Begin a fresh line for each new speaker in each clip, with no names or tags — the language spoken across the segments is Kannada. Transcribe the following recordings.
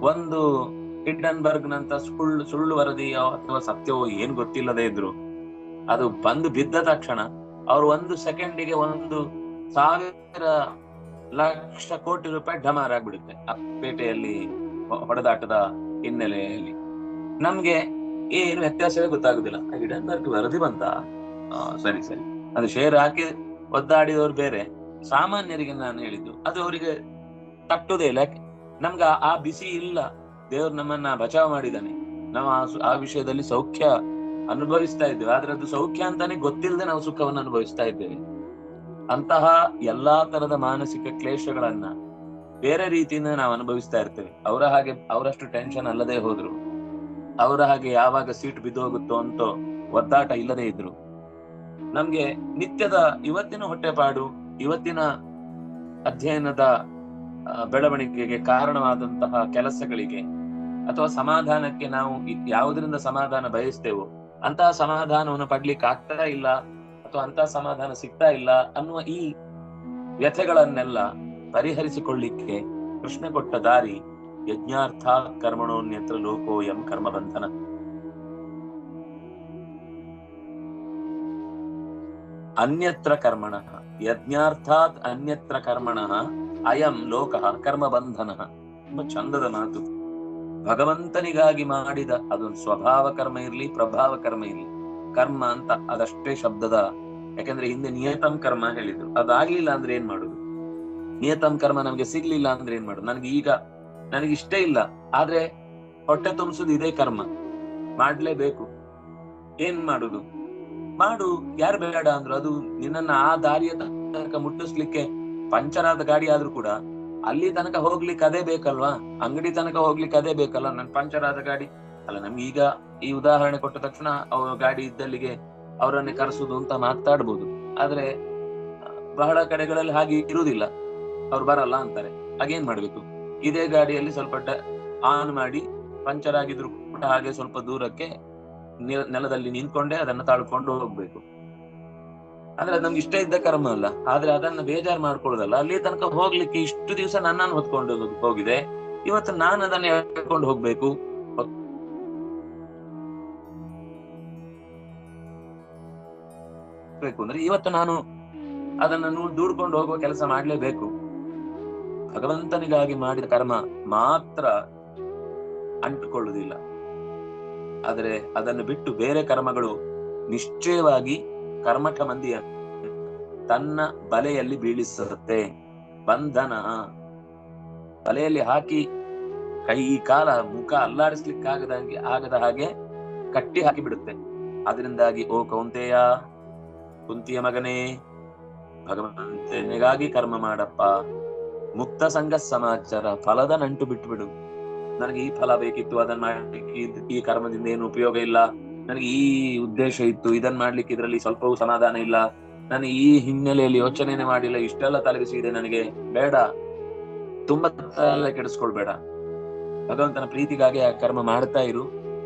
ಒಂದು ಹಿಡನ್ಬರ್ಗ್ ನಂತ ಸುಳ್ಳು ಸುಳ್ಳು ವರದಿಯೋ ಅಥವಾ ಸತ್ಯವೋ ಏನ್ ಗೊತ್ತಿಲ್ಲದೆ ಇದ್ರು. ಅದು ಬಂದು ಬಿದ್ದ ತಕ್ಷಣ ಅವ್ರು ಒಂದು ಸೆಕೆಂಡಿಗೆ ಒಂದು ಸಾವಿರ ಲಕ್ಷ ಕೋಟಿ ರೂಪಾಯಿ ಡಮಾರ್ ಆಗ್ಬಿಡುತ್ತೆ ಆ ಪೇಟೆಯಲ್ಲಿ ಹೊಡೆದಾಟದ ಹಿನ್ನೆಲೆಯಲ್ಲಿ. ನಮ್ಗೆ ಏನು ವ್ಯತ್ಯಾಸವೇ ಗೊತ್ತಾಗುದಿಲ್ಲ. ಹಿಡನ್ಬರ್ಗ್ ವರದಿ ಬಂತ? ಸರಿ ಸರಿ. ಅದು ಶೇರ್ ಹಾಕಿ ಒದ್ದಾಡಿದವ್ರು ಬೇರೆ. ಸಾಮಾನ್ಯರಿಗೆ ನಾನು ಹೇಳಿದ್ದು, ಅದು ಅವರಿಗೆ ತಟ್ಟುದೇ ಇಲ್ಲ. ನಮ್ಗ ಆ- ಬಿಸಿ ಇಲ್ಲ. ದೇವ್ರು ನಮ್ಮನ್ನ ಬಚಾವ್ ಮಾಡಿದ್ದಾನೆ. ನಾವು ಆ ವಿಷಯದಲ್ಲಿ ಸೌಖ್ಯ ಅನುಭವಿಸ್ತಾ ಇದ್ದೇವೆ. ಆದ್ರೆ ಅದು ಸೌಖ್ಯ ಅಂತಾನೆ ಗೊತ್ತಿಲ್ಲದೆ ನಾವು ಸುಖವನ್ನು ಅನುಭವಿಸ್ತಾ ಇದ್ದೇವೆ. ಅಂತಹ ಎಲ್ಲಾ ತರದ ಮಾನಸಿಕ ಕ್ಲೇಶಗಳನ್ನ ಬೇರೆ ರೀತಿಯಿಂದ ನಾವು ಅನುಭವಿಸ್ತಾ ಇರ್ತೇವೆ. ಅವರ ಹಾಗೆ, ಅವರಷ್ಟು ಟೆನ್ಷನ್ ಅಲ್ಲದೆ ಹೋದ್ರು. ಅವರ ಹಾಗೆ ಯಾವಾಗ ಸೀಟ್ ಬಿದ್ದು ಹೋಗುತ್ತೋ ಅಂತ ಒದ್ದಾಟ ಇಲ್ಲದೆ ಇದ್ರು. ನಮ್ಗೆ ನಿತ್ಯದ ಇವತ್ತಿನ ಹೊಟ್ಟೆಪಾಡು, ಇವತ್ತಿನ ಅಧ್ಯಯನದ ಬೆಳವಣಿಗೆಗೆ ಕಾರಣವಾದಂತಹ ಕೆಲಸಗಳಿಗೆ ಅಥವಾ ಸಮಾಧಾನಕ್ಕೆ ನಾವು ಯಾವುದರಿಂದ ಸಮಾಧಾನ ಬಯಸ್ತೇವೋ ಅಂತಹ ಸಮಾಧಾನವನ್ನು ಪಡ್ಲಿಕ್ಕೆ ಆಗ್ತಾ ಇಲ್ಲ ಅಥವಾ ಅಂತಹ ಸಮಾಧಾನ ಸಿಗ್ತಾ ಇಲ್ಲ ಅನ್ನುವ ಈ ವ್ಯಥೆಗಳನ್ನೆಲ್ಲ ಪರಿಹರಿಸಿಕೊಳ್ಳಿಕ್ಕೆ ಕೃಷ್ಣ ಕೊಟ್ಟ ದಾರಿ ಯಜ್ಞಾರ್ಥ ಕರ್ಮಣೋನ್ಯತ್ರ ಲೋಕೋಯಂ ಕರ್ಮ ಬಂಧನ ಅನ್ಯತ್ರ ಕರ್ಮಣ, ಯಜ್ಞಾರ್ಥಾತ್ ಅನ್ಯತ್ರ ಕರ್ಮಣ ಅಯಂ ಲೋಕ ಕರ್ಮ ಬಂಧನ ತುಂಬಾ ಚಂದದ ಮಾತು. ಭಗವಂತನಿಗಾಗಿ ಮಾಡಿದ ಅದೊಂದು ಸ್ವಭಾವ ಕರ್ಮ ಇರಲಿ, ಪ್ರಭಾವ ಕರ್ಮ ಇರಲಿ. ಕರ್ಮ ಅಂತ ಅದಷ್ಟೇ ಶಬ್ದದ, ಯಾಕಂದ್ರೆ ಹಿಂದೆ ನಿಯತಂ ಕರ್ಮ ಹೇಳಿದ್ರು. ಅದಾಗ್ಲಿಲ್ಲ ಅಂದ್ರೆ ಏನ್ ಮಾಡುದು? ನಿಯತಂ ಕರ್ಮ ನಮ್ಗೆ ಸಿಗ್ಲಿಲ್ಲ ಅಂದ್ರೆ ಏನ್ ಮಾಡುದು? ನನ್ಗೆ ಈಗ ನನಗೆ ಇಷ್ಟ ಇಲ್ಲ. ಆದ್ರೆ ಹೊಟ್ಟೆ ತುಂಬಿಸುದು ಇದೇ ಕರ್ಮ. ಮಾಡ್ಲೇಬೇಕು. ಏನ್ ಮಾಡುದು? ಮಾಡು. ಯಾರು ಬೇಡ ಅಂದ್ರು ಅದು ನಿನ್ನನ್ನ ಆ ದಾರಿಯ ತನಕ ಮುಟ್ಟಿಸ್ಲಿಕ್ಕೆ ಪಂಚರ್ ಆದ ಗಾಡಿ ಆದ್ರೂ ಕೂಡ ಅಲ್ಲಿ ತನಕ ಹೋಗ್ಲಿಕ್ಕೆ ಅದೇ ಬೇಕಲ್ವಾ? ಅಂಗಡಿ ತನಕ ಹೋಗ್ಲಿಕ್ಕೆ ಅದೇ ಬೇಕಲ್ಲ ನನ್ ಪಂಚರ್ ಆದ ಗಾಡಿ? ಅಲ್ಲ, ನಮ್ಗೆ ಈಗ ಈ ಉದಾಹರಣೆ ಕೊಟ್ಟ ತಕ್ಷಣ ಅವ್ರ ಗಾಡಿ ಇದ್ದಲ್ಲಿಗೆ ಅವರನ್ನೇ ಕರೆಸುದು ಅಂತ ಮಾತಾಡ್ಬೋದು ಆದ್ರೆ, ಬಹಳ ಕಡೆಗಳಲ್ಲಿ ಹಾಗೆ ಇರುವುದಿಲ್ಲ. ಅವ್ರು ಬರಲ್ಲ ಅಂತಾರೆ. ಹಾಗೇನ್ ಮಾಡ್ಬೇಕು? ಇದೇ ಗಾಡಿಯಲ್ಲಿ ಸ್ವಲ್ಪ ಆನ್ ಮಾಡಿ ಪಂಚರ್ ಆಗಿದ್ರು ಕೂಡ ಹಾಗೆ ಸ್ವಲ್ಪ ದೂರಕ್ಕೆ ನೆಲದಲ್ಲಿ ನಿಂತ್ಕೊಂಡೆ ಅದನ್ನ ತಾಳ್ಕೊಂಡು ಹೋಗ್ಬೇಕು. ಆದ್ರೆ ಅದು ನಮ್ಗೆ ಇಷ್ಟ ಇದ್ದ ಕರ್ಮ ಅಲ್ಲ. ಆದ್ರೆ ಅದನ್ನ ಬೇಜಾರ್ ಮಾಡ್ಕೊಳ್ಳೋದಲ್ಲ. ಅಲ್ಲಿ ತನಕ ಹೋಗ್ಲಿಕ್ಕೆ ಇಷ್ಟು ದಿವಸ ನನ್ನನ್ನು ಹೊತ್ಕೊಂಡು ಹೋಗ್- ಹೋಗಿದೆ. ಇವತ್ತು ನಾನು ಅದನ್ನ ಹೇಳ್ಕೊಂಡು ಹೋಗ್ಬೇಕು. ಬೇಕು ಅಂದ್ರೆ ಇವತ್ತು ನಾನು ಅದನ್ನ ದೂಡ್ಕೊಂಡು ಹೋಗುವ ಕೆಲಸ ಮಾಡ್ಲೇಬೇಕು. ಭಗವಂತನಿಗಾಗಿ ಮಾಡಿದ ಕರ್ಮ ಮಾತ್ರ ಅಂಟುಕೊಳ್ಳುವುದಿಲ್ಲ ಆದರೆ ಅದನ್ನು ಬಿಟ್ಟು ಬೇರೆ ಕರ್ಮಗಳು ನಿಶ್ಚಯವಾಗಿ ಕರ್ಮಠ ಮಂದಿಯ ತನ್ನ ಬಲೆಯಲ್ಲಿ ಬೀಳಿಸುತ್ತೆ. ಬಂಧನ. ಬಲೆಯಲ್ಲಿ ಹಾಕಿ ಕೈ ಕಾಲ ಮುಖ ಅಲ್ಲಾಡಿಸ್ಲಿಕ್ಕಾಗದ ಹಾಗೆ, ಆಗದ ಹಾಗೆ ಕಟ್ಟಿ ಹಾಕಿ ಬಿಡುತ್ತೆ ಅದರಿಂದಾಗಿ ಓ ಕೌಂತೆಯ, ಕುಂತಿಯ ಮಗನೇ, ಭಗವಂತನಿಗಾಗಿ ಕರ್ಮ ಮಾಡಪ್ಪ. ಮುಕ್ತ ಸಂಘ ಸಮಾಚಾರ, ಫಲದ ನಂಟು ಬಿಟ್ಟು ಬಿಡು ನನಗೆ ಈ ಫಲ ಬೇಕಿತ್ತು, ಅದನ್ನ ಮಾಡಿ ಇದ್- ಈ ಕರ್ಮದಿಂದ ಏನು ಉಪಯೋಗ ಇಲ್ಲ. ನನಗೆ ಈ ಉದ್ದೇಶ ಇತ್ತು. ಇದನ್ನ ಮಾಡ್ಲಿಕ್ಕೆ ಇದರಲ್ಲಿ ಸ್ವಲ್ಪವೂ ಸಮಾಧಾನ ಇಲ್ಲ. ನಾನು ಈ ಹಿನ್ನೆಲೆಯಲ್ಲಿ ಯೋಚನೆನೆ ಮಾಡಿಲ್ಲ. ಇಷ್ಟೆಲ್ಲ ತಲೆಬಿಸಿದೆ ನನಗೆ. ಬೇಡ. ತುಂಬಾ ತಲೆ ಕೆಡಿಸ್ಕೊಳ್ಬೇಡ. ಭಗವಂತನ ಪ್ರೀತಿಗಾಗಿ ಆ ಕರ್ಮ ಮಾಡ್ತಾ ಇರು.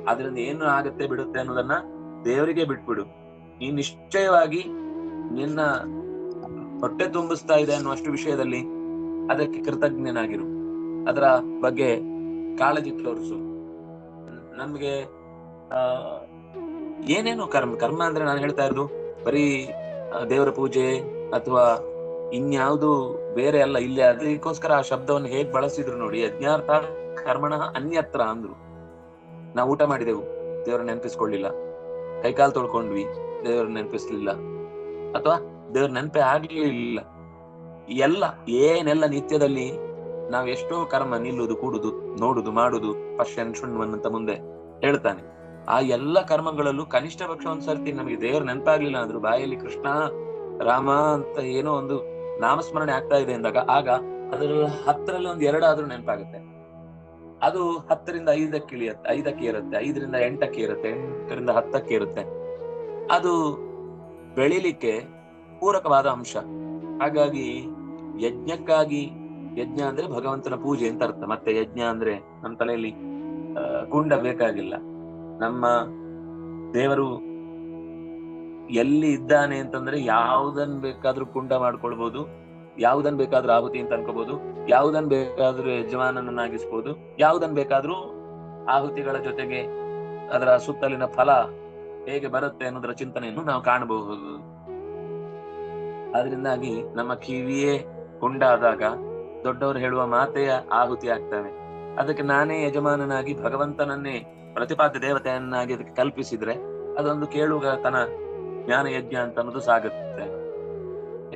ಅದರಿಂದ ಏನು ಆಗುತ್ತೆ ಬಿಡುತ್ತೆ ಅನ್ನೋದನ್ನ ದೇವರಿಗೆ ಬಿಟ್ಬಿಡು. ಈ ನಿಶ್ಚಯವಾಗಿ ನಿನ್ನ ಹೊಟ್ಟೆ ತುಂಬಿಸ್ತಾ ಇದೆ ಅನ್ನುವಷ್ಟು ವಿಷಯದಲ್ಲಿ ಅದಕ್ಕೆ ಕೃತಜ್ಞನಾಗಿರು. ಅದರ ಬಗ್ಗೆ ಕಾಳಜಿ ತೋರಿಸು. ನಮ್ಗೆ ಆ ಏನೇನು ಕರ್ಮ ಕರ್ಮ ಅಂದ್ರೆ ನಾನು ಹೇಳ್ತಾ ಇರೋದು? ಬರೀ ದೇವರ ಪೂಜೆ ಅಥವಾ ಇನ್ಯಾವುದು ಬೇರೆ ಅಲ್ಲ, ಇಲ್ಲಿ ಅದಕ್ಕೋಸ್ಕರ ಆ ಶಬ್ದವನ್ನು ಹೇಗ್ ಬಳಸಿದ್ರು ನೋಡಿ, ಯಜ್ಞಾರ್ಥ ಕರ್ಮಣ ಅನ್ಯತ್ರ ಅಂದ್ರು. ನಾವು ಊಟ ಮಾಡಿದೆವು ದೇವರ ನೆನಪಿಸ್ಕೊಳ್ಳಿಲ್ಲ. ಕೈಕಾಲು ತೊಳ್ಕೊಂಡ್ವಿ ದೇವರ ನೆನಪಿಸ್ಲಿಲ್ಲ. ಅಥವಾ ದೇವ್ರ ನೆನಪೆ ಆಗ್ಲಿಲ್ಲ. ಎಲ್ಲ, ಏನೆಲ್ಲ ನಿತ್ಯದಲ್ಲಿ ನಾವ್ ಎಷ್ಟೋ ಕರ್ಮ ನಿಲ್ಲುದು, ಕೂಡುದು, ನೋಡುದು, ಮಾಡುದು, ಪಶ್ಯನ್ ಅಂತ ಮುಂದೆ ಹೇಳ್ತಾನೆ. ಆ ಎಲ್ಲ ಕರ್ಮಗಳಲ್ಲೂ ಕನಿಷ್ಠ ಪಕ್ಷ ಒಂದ್ಸರ್ತಿ ನಮಗೆ ದೇವ್ರ ನೆನಪಾಗ್ಲಿಲ್ಲ ಅಂದ್ರು. ಬಾಯಲ್ಲಿ ಕೃಷ್ಣ, ರಾಮ ಅಂತ ಏನೋ ಒಂದು ನಾಮಸ್ಮರಣೆ ಆಗ್ತಾ ಇದೆ ಅಂದಾಗ ಆಗ ಅದರಲ್ಲಿ ಹತ್ತರಲ್ಲಿ ಒಂದ್ ಎರಡಾದ್ರೂ ನೆನಪಾಗುತ್ತೆ. ಅದು ಹತ್ತರಿಂದ ಐದಕ್ಕೆ ಇಳಿಯತ್ತೆ, ಐದಕ್ಕೆ ಇರುತ್ತೆ ಐದರಿಂದ ಎಂಟಕ್ಕೆ ಇರುತ್ತೆ ಎಂಟರಿಂದ ಹತ್ತಕ್ಕೆ ಇರುತ್ತೆ ಅದು ಬೆಳಿಲಿಕ್ಕೆ ಪೂರಕವಾದ ಅಂಶ. ಹಾಗಾಗಿ ಯಜ್ಞಕ್ಕಾಗಿ, ಯಜ್ಞ ಅಂದ್ರೆ ಭಗವಂತನ ಪೂಜೆ ಅಂತ ಅರ್ಥ. ಮತ್ತೆ ಯಜ್ಞ ಅಂದ್ರೆ ನಮ್ಮ ತಲೆಯಲ್ಲಿ ಕುಂಡ ಬೇಕಾಗಿಲ್ಲ. ನಮ್ಮ ದೇವರು ಎಲ್ಲಿ ಇದ್ದಾನೆ ಅಂತಂದ್ರೆ ಯಾವುದನ್ನ ಬೇಕಾದ್ರೂ ಕುಂಡ ಮಾಡ್ಕೊಳ್ಬಹುದು ಯಾವುದನ್ ಬೇಕಾದ್ರೂ ಆಹುತಿ ಅಂತ ಅನ್ಕೋಬಹುದು ಯಾವ್ದನ್ ಬೇಕಾದ್ರೂ ಯಜಮಾನನನ್ನಾಗಿಸ್ಬೋದು, ಯಾವ್ದನ್ ಬೇಕಾದ್ರೂ ಆಹುತಿಗಳ ಜೊತೆಗೆ ಅದರ ಸುತ್ತಲಿನ ಫಲ ಹೇಗೆ ಬರುತ್ತೆ ಅನ್ನೋದರ ಚಿಂತನೆಯನ್ನು ನಾವು ಕಾಣಬಹುದು. ಅದರಿಂದಾಗಿ ನಮ್ಮ ಕಿವಿಯೇ ಕುಂಡಾದಾಗ ದೊಡ್ಡವರು ಹೇಳುವ ಮಾತೆಯ ಆಹುತಿ ಆಗ್ತವೆ. ಅದಕ್ಕೆ ನಾನೇ ಯಜಮಾನನಾಗಿ ಭಗವಂತನನ್ನೇ ಪ್ರತಿಪಾದ್ಯ ದೇವತೆಯನ್ನಾಗಿ ಅದಕ್ಕೆ ಕಲ್ಪಿಸಿದ್ರೆ ಅದೊಂದು ಕೇಳುಗತನ ಜ್ಞಾನ ಯಜ್ಞ ಅಂತ ಅನ್ನೋದು ಸಾಗುತ್ತೆ.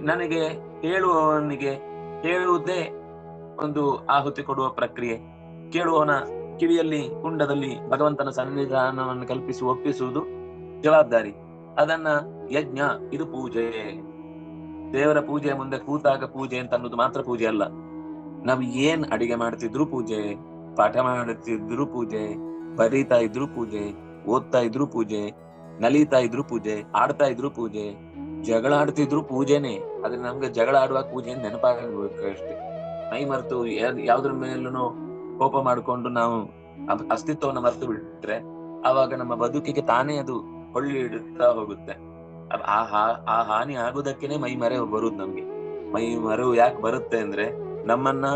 ನನಗೆ ಕೇಳುವವನಿಗೆ ಕೇಳುವುದೇ ಒಂದು ಆಹುತಿ ಕೊಡುವ ಪ್ರಕ್ರಿಯೆ. ಕೇಳುವವನ ಕಿವಿಯಲ್ಲಿ, ಕುಂಡದಲ್ಲಿ ಭಗವಂತನ ಸನ್ನಿಧಾನವನ್ನು ಕಲ್ಪಿಸಿ ಒಪ್ಪಿಸುವುದು ಜವಾಬ್ದಾರಿ. ಅದನ್ನ ಯಜ್ಞ, ಇದು ಪೂಜೆ. ದೇವರ ಪೂಜೆ ಮುಂದೆ ಕೂತಾಗ ಪೂಜೆ ಅಂತ ಅನ್ನೋದು ಮಾತ್ರ ಪೂಜೆ ಅಲ್ಲ. ನಾವು ಏನ್ ಅಡಿಗೆ ಮಾಡ್ತಿದ್ರು ಪೂಜೆ, ಪಾಠ ಮಾಡುತ್ತಿದ್ರು ಪೂಜೆ ಬರೀತಾ ಇದ್ರು ಪೂಜೆ, ಓದ್ತಾ ಇದ್ರು ಪೂಜೆ, ನಲಿತಾ ಇದ್ರು ಪೂಜೆ, ಆಡ್ತಾ ಇದ್ರು ಪೂಜೆ, ಜಗಳ ಆಡ್ತಿದ್ರು ಪೂಜೆನೆ. ಆದ್ರೆ ನಮ್ಗೆ ಜಗಳ ಆಡುವಾಗ ಪೂಜೆ ನೆನಪಾಗಬೇಕು ಅಷ್ಟೇ. ಮೈ ಮರೆತು ಯಾವ್ದ್ರ ಮೇಲೂ ಕೋಪ ಮಾಡ್ಕೊಂಡು ನಾವು ಅಸ್ತಿತ್ವವನ್ನು ಮರೆತು ಬಿಟ್ರೆ ಆವಾಗ ನಮ್ಮ ಬದುಕಿಗೆ ತಾನೇ ಅದು ಹೊಳ್ಳಿ ಇಡುತ್ತಾ ಹೋಗುತ್ತೆ. ಆ ಆ ಹಾನಿ ಆಗುದಕ್ಕೇನೆ ಮೈ ಮರೆ ಬರುದು ನಮ್ಗೆ. ಮೈ ಮರೆವು ಯಾಕೆ ಬರುತ್ತೆ ಅಂದ್ರೆ ನಮ್ಮನ್ನ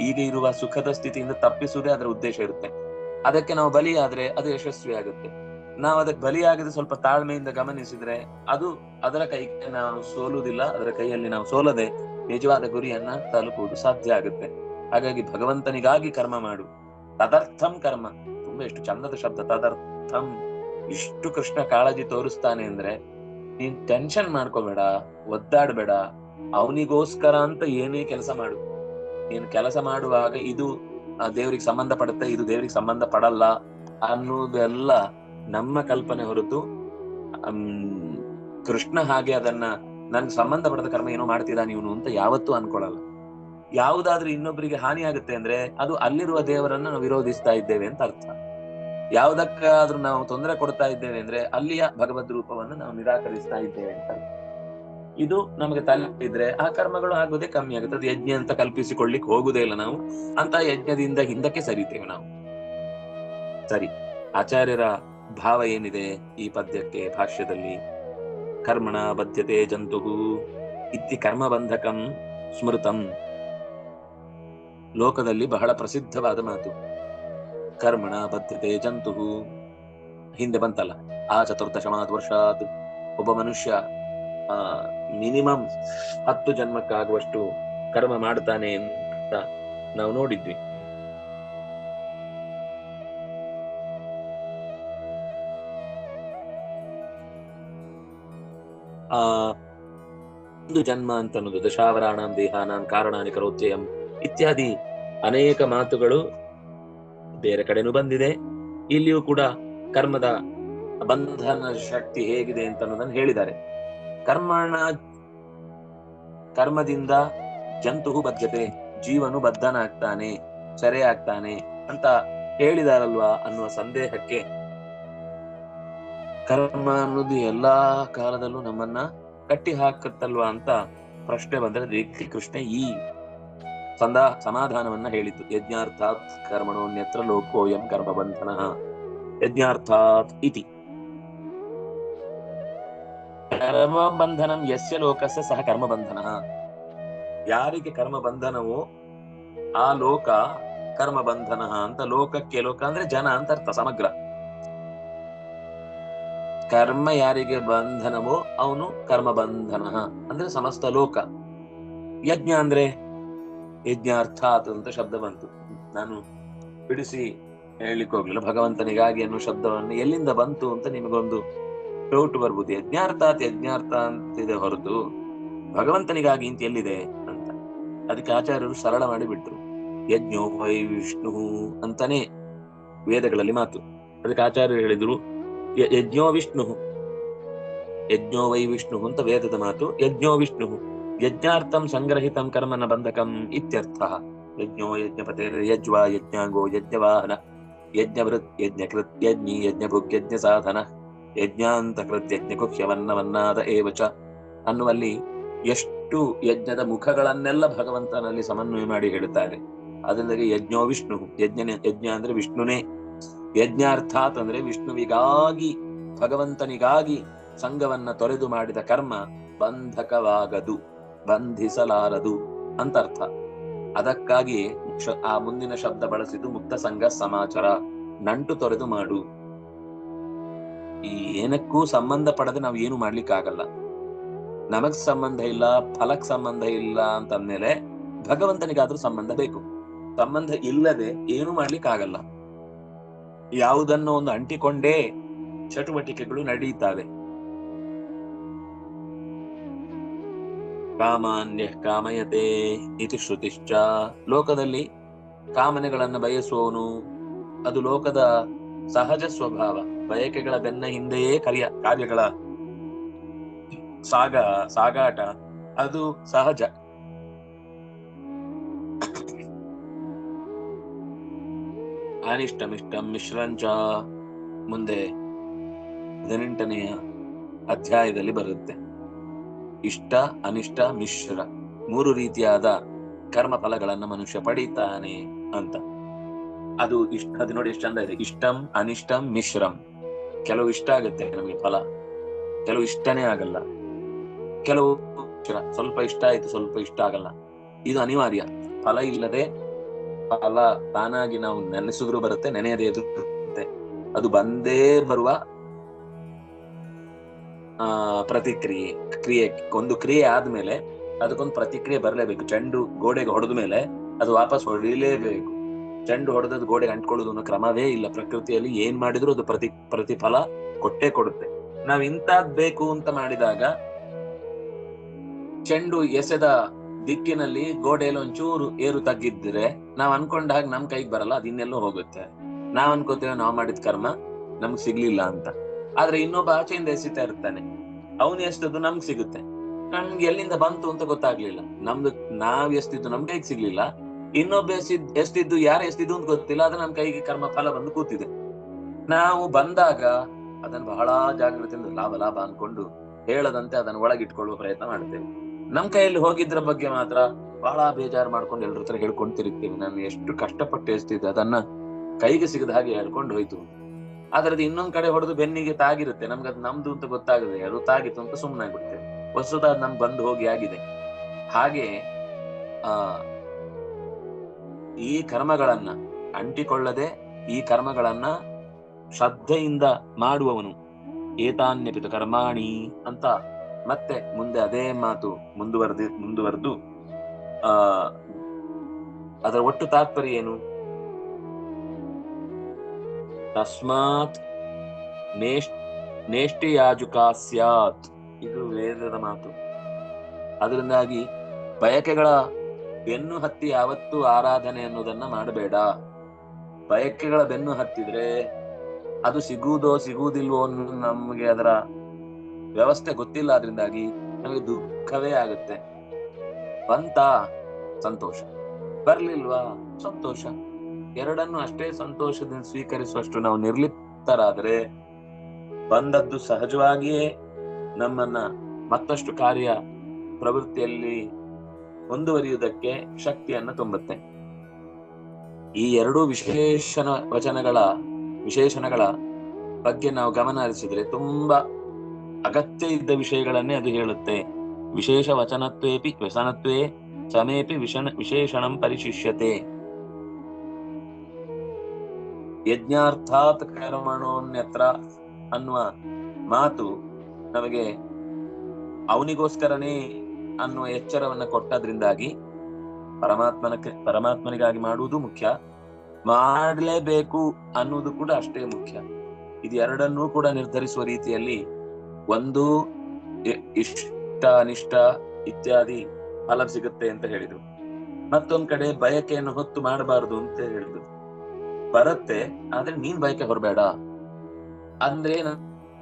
ಈಗ ಇರುವ ಸುಖದ ಸ್ಥಿತಿಯಿಂದ ತಪ್ಪಿಸುವುದೇ ಅದರ ಉದ್ದೇಶ ಇರುತ್ತೆ. ಅದಕ್ಕೆ ನಾವು ಬಲಿಯಾದ್ರೆ ಅದು ಯಶಸ್ವಿ ಆಗುತ್ತೆ ನಾವು ಅದಕ್ಕೆ ಬಲಿಯಾಗದೆ ಸ್ವಲ್ಪ ತಾಳ್ಮೆಯಿಂದ ಗಮನಿಸಿದ್ರೆ ಅದು ಅದರ ಕೈಗೆ ನಾವು ಸೋಲುವುದಿಲ್ಲ, ಅದರ ಕೈಯಲ್ಲಿ ನಾವು ಸೋಲದೆ ನಿಜವಾದ ಗುರಿಯನ್ನ ತಲುಪುವುದು ಸಾಧ್ಯ ಆಗುತ್ತೆ. ಹಾಗಾಗಿ ಭಗವಂತನಿಗಾಗಿ ಕರ್ಮ ಮಾಡು. ತದರ್ಥಂ ಕರ್ಮ. ತುಂಬಾ ಎಷ್ಟು ಚಂದದ ಶಬ್ದ. ತದರ್ಥಂ. ಇಷ್ಟು ಕೃಷ್ಣ ಕಾಳಜಿ ತೋರಿಸ್ತಾನೆ ಅಂದ್ರೆ ನೀನ್ ಟೆನ್ಷನ್ ಮಾಡ್ಕೋಬೇಡ, ಒದ್ದಾಡ್ಬೇಡ. ಅವನಿಗೋಸ್ಕರ ಅಂತ ಏನೇ ಕೆಲಸ ಮಾಡು. ನೀನು ಕೆಲಸ ಮಾಡುವಾಗ ಇದು ದೇವ್ರಿಗೆ ಸಂಬಂಧ ಪಡುತ್ತೆ ಇದು ದೇವ್ರಿಗೆ ಸಂಬಂಧ ಪಡಲ್ಲ ಅನ್ನೋದೆಲ್ಲ ನಮ್ಮ ಕಲ್ಪನೆ ಹೊರತು ಕೃಷ್ಣ ಹಾಗೆ ಅದನ್ನ ನನ್ಗೆ ಸಂಬಂಧಪಡದ ಕರ್ಮ ಏನೋ ಮಾಡ್ತಿದ್ದಾನೆ ಇವನು ಅಂತ ಯಾವತ್ತೂ ಅನ್ಕೊಳಲ್ಲ ಯಾವುದಾದ್ರೂ ಇನ್ನೊಬ್ಬರಿಗೆ ಹಾನಿ ಆಗುತ್ತೆ ಅಂದ್ರೆ ಅದು ಅಲ್ಲಿರುವ ದೇವರನ್ನ ನಾವು ವಿರೋಧಿಸ್ತಾ ಇದ್ದೇವೆ ಅಂತ ಅರ್ಥ ಯಾವುದಕ್ಕಾದ್ರೂ ನಾವು ತೊಂದರೆ ಕೊಡ್ತಾ ಇದ್ದೇವೆ ಅಂದ್ರೆ ಅಲ್ಲಿಯ ಭಗವದ್ ರೂಪವನ್ನು ನಾವು ನಿರಾಕರಿಸ್ತಾ ಇದ್ದೇವೆ ಅಂತ ಅರ್ಥ. ಇದು ನಮಗೆ ತಲುಪಿದ್ರೆ ಆ ಕರ್ಮಗಳು ಆಗೋದೇ ಕಮ್ಮಿ ಆಗುತ್ತೆ. ಅದು ಯಜ್ಞ ಅಂತ ಕಲ್ಪಿಸಿಕೊಳ್ಳಿಕ್ ಹೋಗುದೇ ಇಲ್ಲ ನಾವು. ಅಂತ ಯಜ್ಞದಿಂದ ಹಿಂದಕ್ಕೆ ಸರಿತೇವೆ ನಾವು. ಸರಿ. ಆಚಾರ್ಯರ ಭಾವ ಏನಿದೆ ಈ ಪದ್ಯಕ್ಕೆ, ಭಾಷ್ಯದಲ್ಲಿ? ಕರ್ಮಣ ಬದ್ಧತೆ ಜಂತು ಇತ್ತಿ ಕರ್ಮಬಂಧಕಂ ಸ್ಮೃತಂ. ಲೋಕದಲ್ಲಿ ಬಹಳ ಪ್ರಸಿದ್ಧವಾದ ಮಾತು. ಕರ್ಮಣ ಬದ್ಧತೆ ಜಂತು ಹಿಂದೆ ಬಂತಲ್ಲ. ಆ ಚತುರ್ದಶಮಾತ್ ವರ್ಷಾತ್ ಒಬ್ಬ ಮನುಷ್ಯ ಆ ಮಿನಿಮಮ್ ಹತ್ತು ಜನ್ಮಕ್ಕಾಗುವಷ್ಟು ಕರ್ಮ ಮಾಡ್ತಾನೆ ಅಂತ ನಾವು ನೋಡಿದ್ವಿ. ಆ ಒಂದು ಜನ್ಮ ಅಂತ ಅನ್ನೋದು ದಶಾವರಾಣಾಂ ದೇಹಾನಾಂ, ಕಾರಣಾನಿ, ಕರೋತ್ಯಯಂ ಇತ್ಯಾದಿ ಅನೇಕ ಮಾತುಗಳು ಬೇರೆ ಕಡೆನೂ ಬಂದಿದೆ. ಇಲ್ಲಿಯೂ ಕೂಡ ಕರ್ಮದ ಬಂಧನ ಶಕ್ತಿ ಹೇಗಿದೆ ಅಂತ ಅನ್ನೋದನ್ನು ಹೇಳಿದ್ದಾರೆ. ಕರ್ಮಣ ಕರ್ಮದಿಂದ ಜಂತು ಬದ್ಧತೆ, ಜೀವನು ಬದ್ಧನಾಗ್ತಾನೆ ಸೆರೆ ಆಗ್ತಾನೆ ಅಂತ ಹೇಳಿದಾರಲ್ವಾ ಅನ್ನುವ ಸಂದೇಹಕ್ಕೆ. ಕರ್ಮ ಅನ್ನೋದು ಎಲ್ಲಾ ಕಾಲದಲ್ಲೂ ನಮ್ಮನ್ನ ಕಟ್ಟಿ ಹಾಕತ್ತಲ್ವಾ ಅಂತ ಪ್ರಶ್ನೆ ಬಂದ್ರೆ ಕೃಷ್ಣ ಈ ಸಂದಾ ಸಮಾಧಾನವನ್ನ ಹೇಳಿದ್ದು. ಯಜ್ಞಾರ್ಥಾತ್ ಕರ್ಮಣೋನ್ಯತ್ರ ಲೋಕೋಯಂ ಕರ್ಮ ಬಂಧನ. ಯಜ್ಞಾರ್ಥಾತ್ ಇತಿ. ಕರ್ಮ ಬಂಧನಂ ಯಸ್ಯ ಲೋಕಸ ಸಹ ಕರ್ಮ ಬಂಧನ ಯಾರಿಗೆ ಕರ್ಮ ಬಂಧನವೋ ಆ ಲೋಕ ಕರ್ಮ ಬಂಧನ ಅಂತ ಲೋಕಕ್ಕೆ ಲೋಕ ಅಂದ್ರೆ ಜನ ಅಂತ ಅರ್ಥ ಸಮಗ್ರ. ಕರ್ಮ ಯಾರಿಗೆ ಬಂಧನವೋ ಅವನು ಕರ್ಮ ಬಂಧನ ಅಂದ್ರೆ ಸಮಸ್ತ ಲೋಕ. ಯಜ್ಞ ಅಂದ್ರೆ ಯಜ್ಞ ಅರ್ಥಾತ್ ಅಂತ ಶಬ್ದ ಬಂತು. ನಾನು ಬಿಡಿಸಿ ಹೇಳಲಿಕ್ಕೆ ಹೋಗ್ಲಿಲ್ಲ. ಭಗವಂತನಿಗಾಗಿ ಅನ್ನೋ ಶಬ್ದವನ್ನು ಎಲ್ಲಿಂದ ಬಂತು ಅಂತ ನಿಮಗೊಂದು ಡೌಟ್ ಬರ್ಬೋದು, ಯಜ್ಞಾರ್ಥ ಯಜ್ಞಾರ್ಥ ಅಂತಿದೆ ಹೊರತು ಭಗವಂತನಿಗಾಗಿ ಇಂತ ಎಲ್ಲಿದೆ ಅಂತ. ಅದಕ್ಕೆ ಆಚಾರ್ಯರು ಸರಳ ಮಾಡಿಬಿಟ್ರು ಯಜ್ಞೋ ವೈ ವಿಷ್ಣು ಅಂತಾನೆ ವೇದಗಳಲ್ಲಿ ಮಾತು. ಅದಕ್ಕೆ ಆಚಾರ್ಯರು ಹೇಳಿದ್ರು ಯಜ್ಞೋ ವಿಷ್ಣು. ಯಜ್ಞೋ ವೈ ವಿಷ್ಣು ಅಂತ ವೇದದ ಮಾತು. ಯಜ್ಞೋ ವಿಷ್ಣು. ಯಜ್ಞಾರ್ಥಂ ಸಂಗ್ರಹಿತಂ ಕರ್ಮನ ಬಂಧಕಂ ಇತ್ಯರ್ಥ. ಯಜ್ಞೋ ಯಜ್ಞಪತೆ ಯಜ್ವಾ ಯಜ್ಞಾಂಗೋ ಯಜ್ಞವಾಹನ. ಯಜ್ಞವೃತ್, ಯಜ್ಞಕೃತ್, ಯಜ್ಞಿ ಯಜ್ಞಭುಗ್ ಯಜ್ಞ ಸಾಧನ ಯಜ್ಞಾಂತಕೃತ್ ಯಜ್ಞಕುಹ್ಯವನ್ನವನ್ನಾದ ಏವಚ. ಅನ್ನುವಲ್ಲಿ ಎಷ್ಟು ಯಜ್ಞದ ಮುಖಗಳನ್ನೆಲ್ಲ ಭಗವಂತನಲ್ಲಿ ಸಮನ್ವಯ ಮಾಡಿ ಹೇಳುತ್ತಾರೆ. ಅದಲ್ಲದೆ ಯಜ್ಞೋ ವಿಷ್ಣು ಯಜ್ಞ ಯಜ್ಞ ಅಂದ್ರೆ ವಿಷ್ಣುನೇ. ಯಜ್ಞಾರ್ಥಾತ್ ಅಂದ್ರೆ ವಿಷ್ಣುವಿಗಾಗಿ, ಭಗವಂತನಿಗಾಗಿ ಸಂಘವನ್ನ ತೊರೆದು ಮಾಡಿದ ಕರ್ಮ ಬಂಧಕವಾಗದು, ಬಂಧಿಸಲಾರದು ಅಂತ ಅರ್ಥ. ಅದಕ್ಕಾಗಿ ಆ ಮುಂದಿನ ಶಬ್ದ ಬಳಸಿದ್ದು ಮುಕ್ತ ಸಂಘ ಸಮಾಚಾರ. ನಂಟು ತೊರೆದು ಮಾಡು. ಈ ಏನಕ್ಕೂ ಸಂಬಂಧ ಪಡದೆ ನಾವು ಏನು ಮಾಡ್ಲಿಕ್ಕೆ ಆಗಲ್ಲ ನಮಗ್ ಸಂಬಂಧ ಇಲ್ಲ, ಫಲಕ್ ಸಂಬಂಧ ಇಲ್ಲ ಅಂತಂದ್ಮೇಲೆ ಭಗವಂತನಿಗಾದ್ರೂ ಸಂಬಂಧ ಬೇಕು. ಸಂಬಂಧ ಇಲ್ಲದೆ ಏನು ಮಾಡ್ಲಿಕ್ಕೆ ಆಗಲ್ಲ ಯಾವುದನ್ನು ಒಂದು ಅಂಟಿಕೊಂಡೇ ಚಟುವಟಿಕೆಗಳು ನಡೆಯುತ್ತವೆ ಕಾಮಾನ್ಯ ಕಾಮಯತೆ ಇತಿ ಶ್ರುತಿಶ್ಚ. ಲೋಕದಲ್ಲಿ ಕಾಮನೆಗಳನ್ನು ಬಯಸುವವನು, ಅದು ಲೋಕದ ಸಹಜ ಸ್ವಭಾವ. ಬಯಕೆಗಳ ಬೆನ್ನ ಹಿಂದೆಯೇ ಕಲಿಯ ಕಾರ್ಯಗಳ ಸಾಗ, ಸಾಗಾಟ. ಅದು ಸಹಜ. ಅನಿಷ್ಟಮಿಷ್ಟಂ ಮಿಶ್ರಂಚ ಮುಂದೆ ಹದಿನೆಂಟನೆಯ ಅಧ್ಯಾಯದಲ್ಲಿ ಬರುತ್ತೆ. ಇಷ್ಟ, ಅನಿಷ್ಟ, ಮಿಶ್ರ. ಮೂರು ರೀತಿಯಾದ ಕರ್ಮ ಫಲಗಳನ್ನ ಮನುಷ್ಯ ಪಡೀತಾನೆ ಅಂತ. ಅದು ಇಷ್ಟ, ಅದು ನೋಡಿ ಎಷ್ಟು ಚಂದ ಇದೆ. ಇಷ್ಟಂ, ಅನಿಷ್ಟಂ, ಮಿಶ್ರಂ. ಕೆಲವು ಇಷ್ಟ ಆಗುತ್ತೆ ನಮಗೆ ಫಲ. ಕೆಲವು ಇಷ್ಟನೇ ಆಗಲ್ಲ. ಕೆಲವು. ಸ್ವಲ್ಪ ಇಷ್ಟ ಆಯ್ತು, ಸ್ವಲ್ಪ ಇಷ್ಟ ಆಗಲ್ಲ. ಇದು ಅನಿವಾರ್ಯ. ಫಲ ಇಲ್ಲದೆ ಫಲ ತಾನಾಗಿ ನಾವು ನೆನೆಸಿದ್ರು ಬರುತ್ತೆ, ನೆನೆಯದೇ ಬರುತ್ತೆ ಅದು ಬಂದೇ ಬರುವ, ಆ, ಪ್ರತಿಕ್ರಿಯೆ, ಕ್ರಿಯೆ, ಒಂದು ಕ್ರಿಯೆ ಆದ್ಮೇಲೆ ಅದಕ್ಕೊಂದು ಪ್ರತಿಕ್ರಿಯೆ ಬರಲೇಬೇಕು. ಚೆಂಡು ಗೋಡೆಗೆ ಹೊಡೆದ ಮೇಲೆ ಅದು ವಾಪಸ್ ಹೊಡಿಲೇಬೇಕು ಚೆಂಡು ಹೊಡೆದದ್ದು ಗೋಡೆಗೆ ಅಂಟ್ಕೊಳ್ಳೋದು ಅನ್ನೋ ಕ್ರಮವೇ ಇಲ್ಲ. ಪ್ರಕೃತಿಯಲ್ಲಿ ಏನ್ ಮಾಡಿದ್ರು ಅದು ಪ್ರತಿ, ಪ್ರತಿಫಲ ಕೊಟ್ಟೇ ಕೊಡುತ್ತೆ. ನಾವ್ ಇಂತಾದ್ ಬೇಕು ಅಂತ ಮಾಡಿದಾಗ ಚೆಂಡು ಎಸೆದ ದಿಕ್ಕಿನಲ್ಲಿ ಗೋಡೆಯಲ್ಲಿ ಒಂಚೂರು ಏರು ತಗ್ಗಿದ್ರೆ ನಾವ್ ಅನ್ಕೊಂಡ ಹಾಗೆ ನಮ್ ಕೈಗೆ ಬರಲ್ಲ, ಅದು ಇನ್ನೆಲ್ಲೋ ಹೋಗುತ್ತೆ. ನಾವ್ ಅನ್ಕೋತೇವೆ ನಾವ್ ಮಾಡಿದ ಕರ್ಮ ನಮ್ಗ್ ಸಿಗ್ಲಿಲ್ಲ ಅಂತ. ಆದ್ರೆ ಇನ್ನೊಬ್ಬ ಆಚೆಯಿಂದ ಎಸಿತಾ ಇರ್ತಾನೆ. ಅವನು ಎಷ್ಟದು ನಮ್ಗ್ ಸಿಗುತ್ತೆ. ನಮ್ಗೆ ಎಲ್ಲಿಂದ ಬಂತು ಅಂತ ಗೊತ್ತಾಗ್ಲಿಲ್ಲ. ನಮ್ದು ನಾವ್ ಎಷ್ಟಿದ್ದು ನಮ್ ಕೈಗೆ ಸಿಗ್ಲಿಲ್ಲ. ಇನ್ನೊಬ್ಬ ಎಷ್ಟಿದ್ದು, ಯಾರು ಎಷ್ಟಿದ್ದು ಅಂತ ಗೊತ್ತಿಲ್ಲ, ಆದ್ರೆ ನಮ್ ಕೈಗೆ ಕರ್ಮ ಫಲ ಬಂದು ಕೂತಿದೆ. ನಾವು ಬಂದಾಗ ಅದನ್ನ ಬಹಳ ಜಾಗೃತಿಯಿಂದ ಲಾಭ ಲಾಭ ಅನ್ಕೊಂಡು ಹೇಳದಂತೆ ಅದನ್ನ ಒಳಗಿಟ್ಕೊಳ್ಳುವ ಪ್ರಯತ್ನ ಮಾಡ್ತೇವೆ. ನಮ್ ಕೈಯಲ್ಲಿ ಹೋಗಿದ್ರ ಬಗ್ಗೆ ಮಾತ್ರ ಬಹಳ ಬೇಜಾರು ಮಾಡ್ಕೊಂಡು ಎಲ್ರ ಹತ್ರ ಹೇಳ್ಕೊಂಡ್ ನಾನು ಎಷ್ಟು ಕಷ್ಟಪಟ್ಟು ಎಷ್ಟಿದ್ದೆ ಅದನ್ನ ಕೈಗೆ ಸಿಗದ ಹಾಗೆ ಹೇಳ್ಕೊಂಡು ಹೋಯ್ತು. ಆದ್ರೆ ಅದು ಇನ್ನೊಂದ್ ಕಡೆ ಹೊಡೆದು ಬೆನ್ನಿಗೆ ತಾಗಿರುತ್ತೆ. ನಮ್ಗೆ ಅದು ನಮ್ದು ಅಂತ ಗೊತ್ತಾಗದೆ ಅದು ತಾಗಿತ್ತು ಅಂತ ಸುಮ್ಮನಾಗ್ಬಿಡ್ತೇವೆ ಅದು ನಮ್ಗೆ ಬಂದು ಹೋಗಿ ಆಗಿದೆ. ಹಾಗೆ, ಆ ಈ ಕರ್ಮಗಳನ್ನ ಅಂಟಿಕೊಳ್ಳದೆ ಈ ಕರ್ಮಗಳನ್ನ ಶ್ರದ್ಧೆಯಿಂದ ಮಾಡುವವನು. ಏತಾನ್ಯಪಿತ ಕರ್ಮಾಣಿ ಅಂತ ಮತ್ತೆ ಮುಂದೆ ಅದೇ ಮಾತು ಮುಂದುವರೆದು ಮುಂದುವರೆದು, ಆ, ಅದರ ಒಟ್ಟು ತಾತ್ಪರ್ಯ ಏನು? ತಸ್ಮಾತ್ ನೇಷ್ ನೇಷ್ಟಿಯಾಜುಕಾ ಸ್ಯಾತ್. ಇದು ವೇದದ ಮಾತು. ಅದರಿಂದಾಗಿ ಬಯಕೆಗಳ ಬೆನ್ನು ಹತ್ತಿ ಯಾವತ್ತೂ ಆರಾಧನೆ ಅನ್ನೋದನ್ನ ಮಾಡಬೇಡ. ಬಯಕೆಗಳ ಬೆನ್ನು ಹತ್ತಿದ್ರೆ ಅದು ಸಿಗುವುದೋ ಸಿಗುವುದಿಲ್ವೋ ನಮಗೆ ಅದರ ವ್ಯವಸ್ಥೆ ಗೊತ್ತಿಲ್ಲ ಅದರಿಂದಾಗಿ ನಮಗೆ ದುಃಖವೇ ಆಗುತ್ತೆ. ಬಂತ? ಸಂತೋಷ. ಬರ್ಲಿಲ್ವಾ? ಸಂತೋಷ. ಎರಡನ್ನು ಅಷ್ಟೇ ಸಂತೋಷದಿಂದ ಸ್ವೀಕರಿಸುವಷ್ಟು ನಾವು ನಿರ್ಲಿಪ್ತರಾದರೆ ಬಂದದ್ದು ಸಹಜವಾಗಿಯೇ ನಮ್ಮನ್ನ ಮತ್ತಷ್ಟು ಕಾರ್ಯ ಪ್ರವೃತ್ತಿಯಲ್ಲಿ ಮುಂದುವರಿಯುವುದಕ್ಕೆ ಶಕ್ತಿಯನ್ನು ತುಂಬುತ್ತೆ. ಈ ಎರಡು ವಿಶೇಷಣ ವಚನಗಳ ವಿಶೇಷಣಗಳ ಬಗ್ಗೆ ನಾವು ಗಮನ ಹರಿಸಿದ್ರೆ ತುಂಬಾ ಅಗತ್ಯ ಇದ್ದ ವಿಷಯಗಳನ್ನೇ ಅದು ಹೇಳುತ್ತೆ. ವಿಶೇಷ ವಚನತ್ವೇಪಿ ವ್ಯಸನತ್ವೇ ಸಮೇಪಿ ವಿಷಣ ವಿಶೇಷಣಂ ಪರಿಶಿಷ್ಯತೆ. ಯಜ್ಞಾರ್ಥಾತ್ ಕರ್ಮಣೋನ್ಯತ್ರ ಅನ್ನುವ ಮಾತು ನಮಗೆ ಅವನಿಗೋಸ್ಕರನೇ ಅನ್ನುವ ಎಚ್ಚರವನ್ನ ಕೊಟ್ಟದ್ರಿಂದಾಗಿ ಪರಮಾತ್ಮನ ಪರಮಾತ್ಮನಿಗಾಗಿ ಮಾಡುವುದು ಮುಖ್ಯ. ಮಾಡಲೇಬೇಕು ಅನ್ನುವುದು ಕೂಡ ಅಷ್ಟೇ ಮುಖ್ಯ. ಇದು ಎರಡನ್ನೂ ಕೂಡ ನಿರ್ಧರಿಸುವ ರೀತಿಯಲ್ಲಿ ಒಂದು ಇಷ್ಟ, ಅನಿಷ್ಟ ಇತ್ಯಾದಿ ಫಲ ಸಿಗುತ್ತೆ ಅಂತ ಹೇಳಿದ್ರು. ಮತ್ತೊಂದ್ ಕಡೆ ಬಯಕೆಯನ್ನು ಹೊತ್ತು ಮಾಡಬಾರದು ಅಂತ ಹೇಳಿದ್ರು. ಬರುತ್ತೆ, ಆದ್ರೆ ನೀನ್ ಬಯಕೆ ಹೊರಬೇಡ ಅಂದ್ರೆ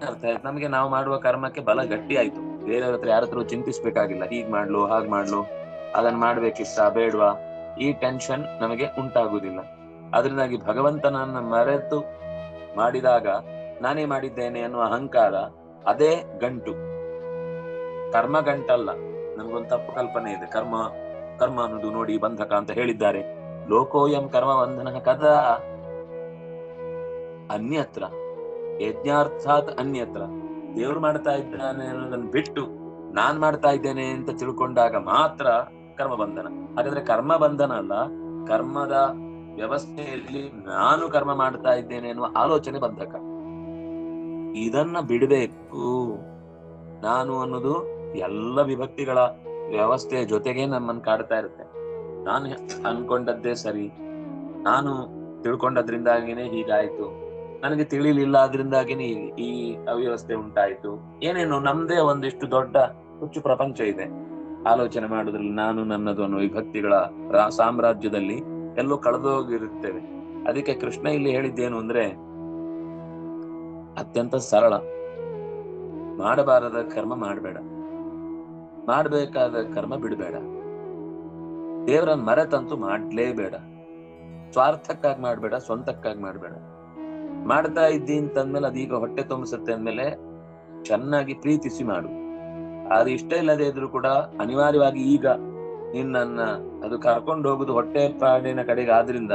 ಅರ್ಥ ನಮಗೆ ನಾವು ಮಾಡುವ ಕರ್ಮಕ್ಕೆ ಬಲ ಗಟ್ಟಿ ಆಯ್ತು ಬೇರೆಯವ್ರ ಹತ್ರ ಯಾರ ಹತ್ರ ಚಿಂತಿಸ್ಬೇಕಾಗಿಲ್ಲ. ಹೀಗ್ ಮಾಡ್ಲು, ಹಾಗ್ ಮಾಡ್ಲು ಅದನ್ನ ಮಾಡ್ಬೇಕಿಷ್ಟ ಬೇಡ್ವಾ? ಈ ಟೆನ್ಷನ್ ನಮಗೆ ಉಂಟಾಗುವುದಿಲ್ಲ ಅದರಿಂದಾಗಿ ಭಗವಂತನನ್ನ ಮರೆತು ಮಾಡಿದಾಗ ನಾನೇ ಮಾಡಿದ್ದೇನೆ ಅನ್ನುವ ಅಹಂಕಾರ ಅದೇ ಗಂಟು. ಕರ್ಮ ಗಂಟಲ್ಲ. ನಮಗೊಂದು ತಪ್ಪು ಕಲ್ಪನೆ ಇದೆ. ಕರ್ಮ ಕರ್ಮ ಅನ್ನೋದು ನೋಡಿ ಬಂಧಕ ಅಂತ ಹೇಳಿದ್ದಾರೆ. ಲೋಕೋಯಂ ಕರ್ಮ ಬಂಧನ ಕದ ಅನ್ಯತ್ರ. ಯಜ್ಞಾರ್ಥಾತ್ ಅನ್ಯತ್ರ. ದೇವ್ರು ಮಾಡ್ತಾ ಇದ್ದಾನೆ ಅನ್ನೋದನ್ನ ಬಿಟ್ಟು ನಾನ್ ಮಾಡ್ತಾ ಇದ್ದೇನೆ ಅಂತ ತಿಳ್ಕೊಂಡಾಗ ಮಾತ್ರ ಕರ್ಮ ಬಂಧನ. ಹಾಗಾದ್ರೆ ಕರ್ಮ ಬಂಧನ ಅಲ್ಲ, ಕರ್ಮದ ವ್ಯವಸ್ಥೆಯಲ್ಲಿ ನಾನು ಕರ್ಮ ಮಾಡ್ತಾ ಇದ್ದೇನೆ ಅನ್ನುವ ಆಲೋಚನೆ ಬಂಧಕ. ಇದನ್ನ ಬಿಡಬೇಕು. ನಾನು ಅನ್ನೋದು ಎಲ್ಲ ವಿಭಕ್ತಿಗಳ ವ್ಯವಸ್ಥೆಯ ಜೊತೆಗೆ ನಮ್ಮನ್ನು ಕಾಡ್ತಾ ಇರುತ್ತೆ. ನಾನು ಅನ್ಕೊಂಡದ್ದೇ ಸರಿ. ನಾನು ತಿಳ್ಕೊಂಡದ್ರಿಂದಾಗಿನೇ ಹೀಗಾಯ್ತು. ನನಗೆ ತಿಳಿಲಿಲ್ಲ ಅದರಿಂದಾಗಿನೇ ಈ- ಅವ್ಯವಸ್ಥೆ ಉಂಟಾಯ್ತು. ಏನೇನು ನಮ್ದೇ ಒಂದಿಷ್ಟು ದೊಡ್ಡ ಹುಚ್ಚು ಪ್ರಪಂಚ ಇದೆ. ಆಲೋಚನೆ ಮಾಡುದ್ರಲ್ಲಿ ನಾನು ನನ್ನದು ಅನ್ನೋ ವಿಭಕ್ತಿಗಳ ಸಾಮ್ರಾಜ್ಯದಲ್ಲಿ ಎಲ್ಲೋ ಕಳೆದೋಗಿರುತ್ತೇವೆ. ಅದಕ್ಕೆ ಕೃಷ್ಣ ಇಲ್ಲಿ ಹೇಳಿದ್ದೇನು ಅಂದ್ರೆ, ಅತ್ಯಂತ ಸರಳ. ಮಾಡಬಾರದ ಕರ್ಮ ಮಾಡಬೇಡ. ಮಾಡಬೇಕಾದ ಕರ್ಮ ಬಿಡಬೇಡ. ದೇವರನ್ನ ಮರೆತಂತೂ ಮಾಡ್ಲೇಬೇಡ. ಸ್ವಾರ್ಥಕ್ಕಾಗಿ ಮಾಡಬೇಡ, ಸ್ವಂತಕ್ಕಾಗಿ ಮಾಡ್ಬೇಡ. ಮಾಡ್ತಾ ಇದ್ದಿ ಅಂತಂದ್ಮೇಲೆ ಅದೀಗ ಹೊಟ್ಟೆ ತುಂಬಿಸುತ್ತೆ ಅಂದ್ಮೇಲೆ ಚೆನ್ನಾಗಿ ಪ್ರೀತಿಸಿ ಮಾಡು. ಅದು ಇಷ್ಟ ಇಲ್ಲದೆ ಇದ್ರು ಕೂಡ ಅನಿವಾರ್ಯವಾಗಿ ಈಗ ನಿನ್ನನ್ನ ಅದು ಕರ್ಕೊಂಡು ಹೋಗುದು ಹೊಟ್ಟೆ ಪಾಡಿನ ಕಡೆಗೆ ಆದ್ರಿಂದ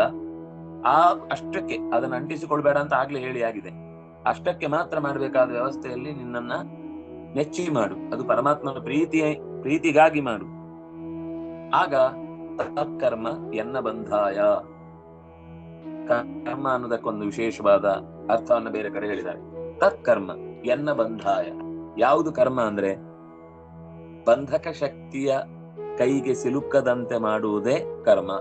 ಆ ಅಷ್ಟಕ್ಕೆ ಅದನ್ನ ಅಂಟಿಸಿಕೊಳ್ಬೇಡ ಅಂತ ಆಗ್ಲೇ ಹೇಳಿ ಆಗಿದೆ. ಅಷ್ಟಕ್ಕೆ ಮಾತ್ರ ಮಾಡಬೇಕಾದ ವ್ಯವಸ್ಥೆಯಲ್ಲಿ ನಿನ್ನನ್ನ ನೆಚ್ಚಿ ಮಾಡು. ಅದು ಪರಮಾತ್ಮನ ಪ್ರೀತಿ ಪ್ರೀತಿಗಾಗಿ ಮಾಡು. ಆಗ ತತ್ಕರ್ಮ ಎನ್ನ ಬಂಧಾಯ. ಕರ್ಮ ಅನ್ನೋದಕ್ಕೊಂದು ವಿಶೇಷವಾದ ಅರ್ಥವನ್ನ ಬೇರೆ ಕಡೆ ಹೇಳಿದ್ದಾರೆ. ತತ್ಕರ್ಮ, ಎನ್ನ ಬಂಧಾಯ. ಯಾವುದು ಕರ್ಮ ಅಂದ್ರೆ ಬಂಧಕ ಶಕ್ತಿಯ ಕೈಗೆ ಸಿಲುಕದಂತೆ ಮಾಡುವುದೇ ಕರ್ಮ.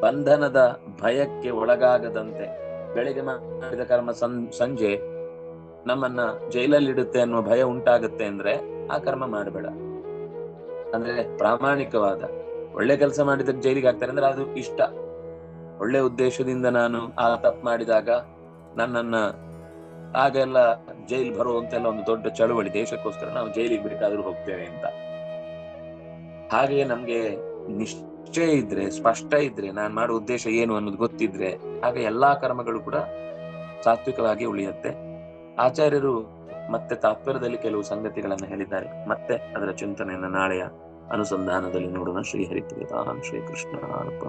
ಬಂಧನದ ಭಯಕ್ಕೆ ಒಳಗಾಗದಂತೆ ಬೆಳಿಗ್ಗೆ ಮಾಡಿದ ಕರ್ಮ ಸಂಜೆ ನಮ್ಮನ್ನ ಜೈಲಲ್ಲಿಡುತ್ತೆ ಅನ್ನುವ ಭಯ ಉಂಟಾಗುತ್ತೆ ಅಂದ್ರೆ ಆ ಕರ್ಮ ಮಾಡಬೇಡ. ಅಂದ್ರೆ ಪ್ರಾಮಾಣಿಕವಾದ ಒಳ್ಳೆ ಕೆಲಸ ಮಾಡಿದಕ್ಕೆ ಜೈಲಿಗೆ ಹಾಕ್ತಾರೆ ಅಂದ್ರೆ ಅದು ಇಷ್ಟ. ಒಳ್ಳೆ ಉದ್ದೇಶದಿಂದ ನಾನು ಆ ತಪ್ಪು ಮಾಡಿದಾಗ ನನ್ನನ್ನ ಆಗೆಲ್ಲ ಜೈಲ್ ಬರುವಂತೆಲ್ಲ ಒಂದು ದೊಡ್ಡ ಚಳುವಳಿ, ದೇಶಕ್ಕೋಸ್ಕರ ನಾವು ಜೈಲಿಗೆ ಬೇಕಾದ್ರೂ ಹೋಗ್ತೇವೆ ಅಂತ. ಹಾಗೆಯೇ ನಮ್ಗೆ ನಿಶ್ಚಯ ಇದ್ರೆ, ಸ್ಪಷ್ಟ ಇದ್ರೆ, ನಾನು ಮಾಡೋ ಉದ್ದೇಶ ಏನು ಅನ್ನೋದು ಗೊತ್ತಿದ್ರೆ, ಆಗ ಎಲ್ಲಾ ಕರ್ಮಗಳು ಕೂಡ ಸಾತ್ವಿಕವಾಗಿ ಉಳಿಯುತ್ತೆ. ಆಚಾರ್ಯರು ಮತ್ತೆ ತಾತ್ಪರ್ಯದಲ್ಲಿ ಕೆಲವು ಸಂಗತಿಗಳನ್ನು ಹೇಳಿದ್ದಾರೆ. ಮತ್ತೆ ಅದರ ಚಿಂತನೆಯನ್ನು ನಾಳೆಯ ಅನುಸಂಧಾನದಲ್ಲಿ ನೋಡೋಣ. ಶ್ರೀ ಹರಿಪ್ರಿಯತಾಂ ಶ್ರೀ ಕೃಷ್ಣ ಅರ್ಪಣ